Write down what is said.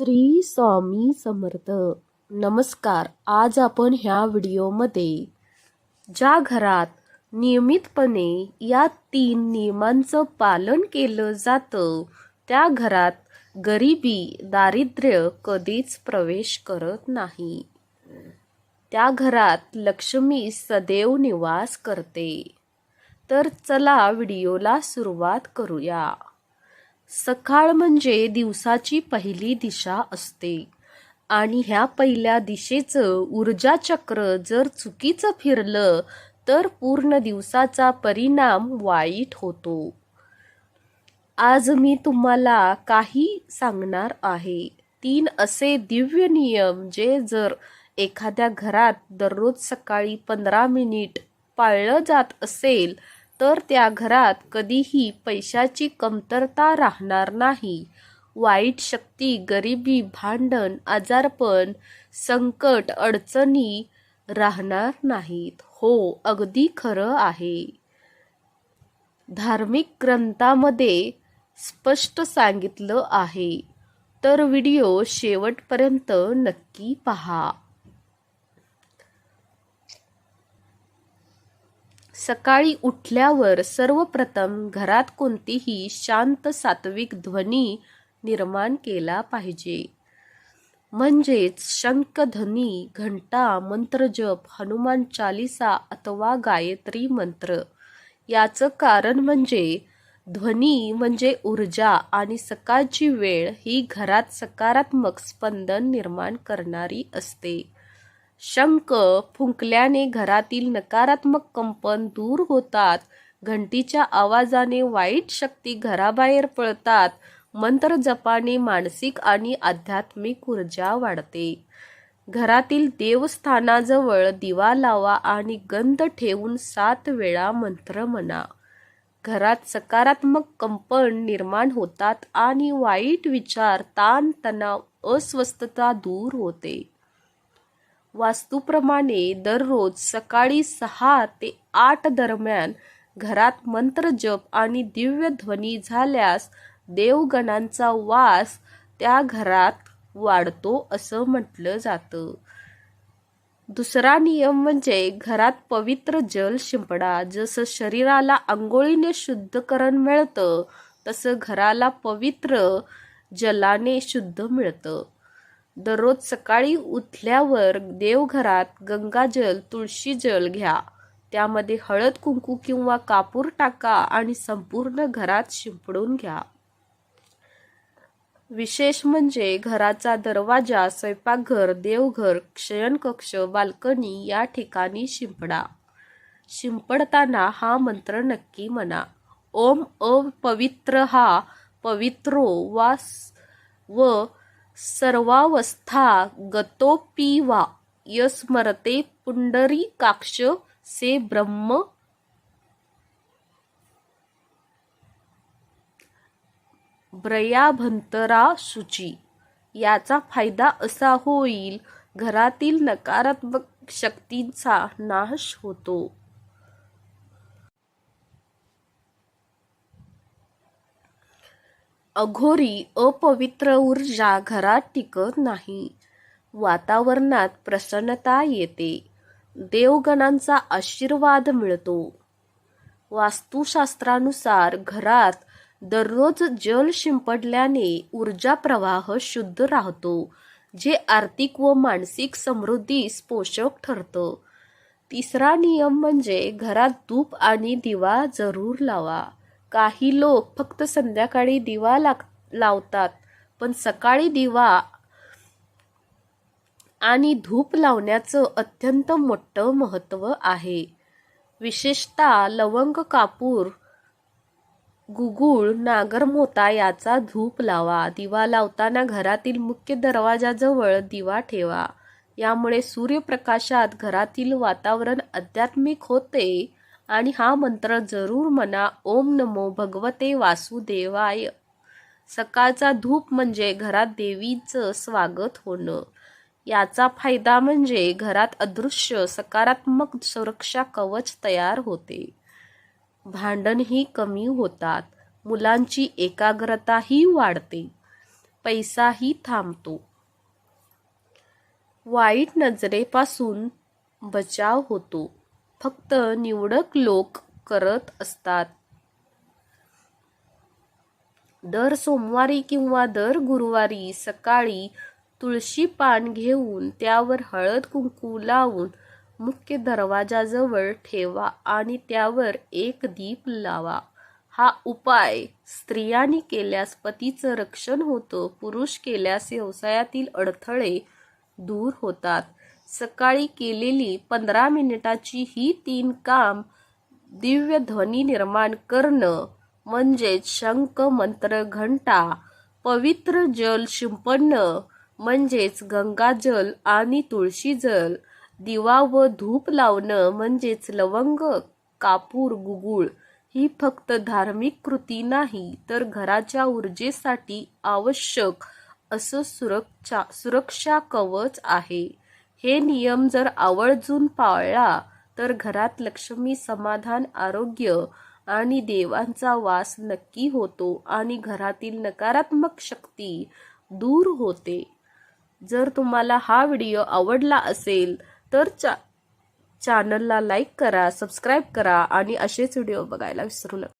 श्री स्वामी समर्थ. नमस्कार. आज आपण ह्या व्हिडिओमध्ये ज्या घरात नियमितपणे या तीन नियमांचं पालन केलं जातं त्या घरात गरिबी दारिद्र्य कधीच प्रवेश करत नाही. त्या घरात लक्ष्मी सदैव निवास करते. तर चला व्हिडिओला सुरुवात करूया. सकाळ म्हणजे दिवसाची पहिली दिशा असते. आणि ह्या पहिल्या दिशेचं ऊर्जा चक्र जर चुकीचं फिरलं तर पूर्ण दिवसाचा परिणाम वाईट होतो. आज मी तुम्हाला काही सांगणार आहे. तीन असे दिव्य नियम जे जर एखाद्या घरात दररोज सकाळी पंधरा मिनिट पाळलं जात असेल तर त्या घरात कधीही पैशाची कमतरता राहणार नाही. वाईट शक्ती गरिबी भांडण आजारपण संकट अडचणी राहणार नाहीत. हो अगदी खरं आहे. धार्मिक ग्रंथामध्ये स्पष्ट सांगितलं आहे. तर व्हिडिओ शेवटपर्यंत नक्की पहा. सकाळी उठल्यावर सर्वप्रथम घरात कोणतीही शांत सात्विक ध्वनी निर्माण केला पाहिजे. म्हणजेच शंखध्वनी घंटा मंत्रजप हनुमान चालिसा अथवा गायत्री मंत्र. याचं कारण म्हणजे ध्वनी म्हणजे ऊर्जा आणि सकाळची वेळ ही घरात सकारात्मक स्पंदन निर्माण करणारी असते. शंख फुंकल्याने घरातील नकारात्मक कंपन दूर होतात. घंटीच्या आवाजाने वाईट शक्ती घराबाहेर पळतात. मंत्र जपाने मानसिक आणि आध्यात्मिक ऊर्जा वाढते. घरातील देवस्थानाजवळ दिवा लावा आणि गंध ठेवून सात वेळा मंत्र म्हणा. घरात सकारात्मक कंपन निर्माण होतात आणि वाईट विचार ताण तणाव अस्वस्थता दूर होते. वास्तूप्रमाणे दररोज सकाळी सहा ते आठ दरम्यान घरात मंत्र जप आणि दिव्य ध्वनी झाल्यास देवगणांचा वास त्या घरात वाढतो असं म्हटलं जातं. दुसरा नियम म्हणजे घरात पवित्र जल शिंपडा. जसं शरीराला आंघोळीने शुद्धकरण मिळतं तसं घराला पवित्र जलाने शुद्ध मिळतं. दररोज सकाळी उठल्यावर देवघरात गंगाजल तुळशी जल घ्या. त्यामध्ये हळद कुंकू किंवा कापूर टाका आणि संपूर्ण घरात शिंपडून घ्या. विशेष म्हणजे घराचा दरवाजा स्वयंपाकघर देवघर शयनकक्ष बाल्कनी या ठिकाणी शिंपडा. शिंपडताना हा मंत्र नक्की म्हणा. ओम अपवित्र हा पवित्रो वास व सर्वावस्था गतोपी वा यस्मरते पुंडरी काक्ष से ब्रह्म। ब्रयाभंतरा शुची याचा फायदा असा होईल घरातील नकारात्मक शक्तींचा नाश होतो. अघोरी अपवित्र ऊर्जा घरात टिकत नाही. वातावरणात प्रसन्नता येते. देवगणांचा आशीर्वाद मिळतो. वास्तुशास्त्रानुसार घरात दररोज जल शिंपडल्याने ऊर्जा प्रवाह शुद्ध राहतो जे आर्थिक व मानसिक समृद्धीस पोषक ठरतं. तिसरा नियम म्हणजे घरात धूप आणि दिवा जरूर लावा. काही लोक फक्त संध्याकाळी दिवा लाग लावतात पण सकाळी दिवा आणि धूप लावण्याचं अत्यंत मोठं महत्त्व आहे. विशेषतः लवंग कापूर गुगुळ नागरमोता याचा धूप लावा. दिवा लावताना घरातील मुख्य दरवाजाजवळ दिवा ठेवा. यामुळे सूर्यप्रकाशात घरातील वातावरण आध्यात्मिक होते. आणि हा मंत्र जरूर म्हणा. ओम नमो भगवते वासुदेवाय. सकाळचा धूप म्हणजे घरात देवीचं स्वागत होणं. याचा फायदा म्हणजे घरात अदृश्य सकारात्मक सुरक्षा कवच तयार होते. भांडणही कमी होतात. मुलांची एकाग्रताही वाढते. पैसाही थांबतो. वाईट नजरेपासून बचाव होतो. फक्त निवडक लोक करत असतात. दर सोमवारी किंवा दर गुरुवारी सकाळी तुळशी पान घेऊन त्यावर हळद कुंकू लावून मुख्य दरवाजाजवळ ठेवा आणि त्यावर एक दीप लावा. हा उपाय स्त्रियांनी केल्यास पतीचं रक्षण होतं पुरुष केल्यास व्यवसायातील अडथळे दूर होतात. सकाळी केलेली पंधरा मिनिटाची ही तीन काम दिव्य ध्वनी निर्माण करणं म्हणजेच शंख मंत्र घंटा पवित्र जल शिंपडणं म्हणजेच गंगाजल आणि तुळशी जल दिवा व धूप लावणं म्हणजेच लवंग कापूर गुगुळ. ही फक्त धार्मिक कृती नाही तर घराच्या ऊर्जेसाठी आवश्यक असं सुरक्षा सुरक्षा कवच आहे. हे नियम जर आवर्जून पाळला तर घरात लक्ष्मी समाधान आरोग्य आणि देवांचा वास नक्की होतो आणि घरातील नकारात्मक शक्ती दूर होते. जर तुम्हाला हा व्हिडिओ आवडला असेल तर चा चॅनलला लाईक करा सबस्क्राईब करा आणि असेच व्हिडिओ बघायला विसरू नका.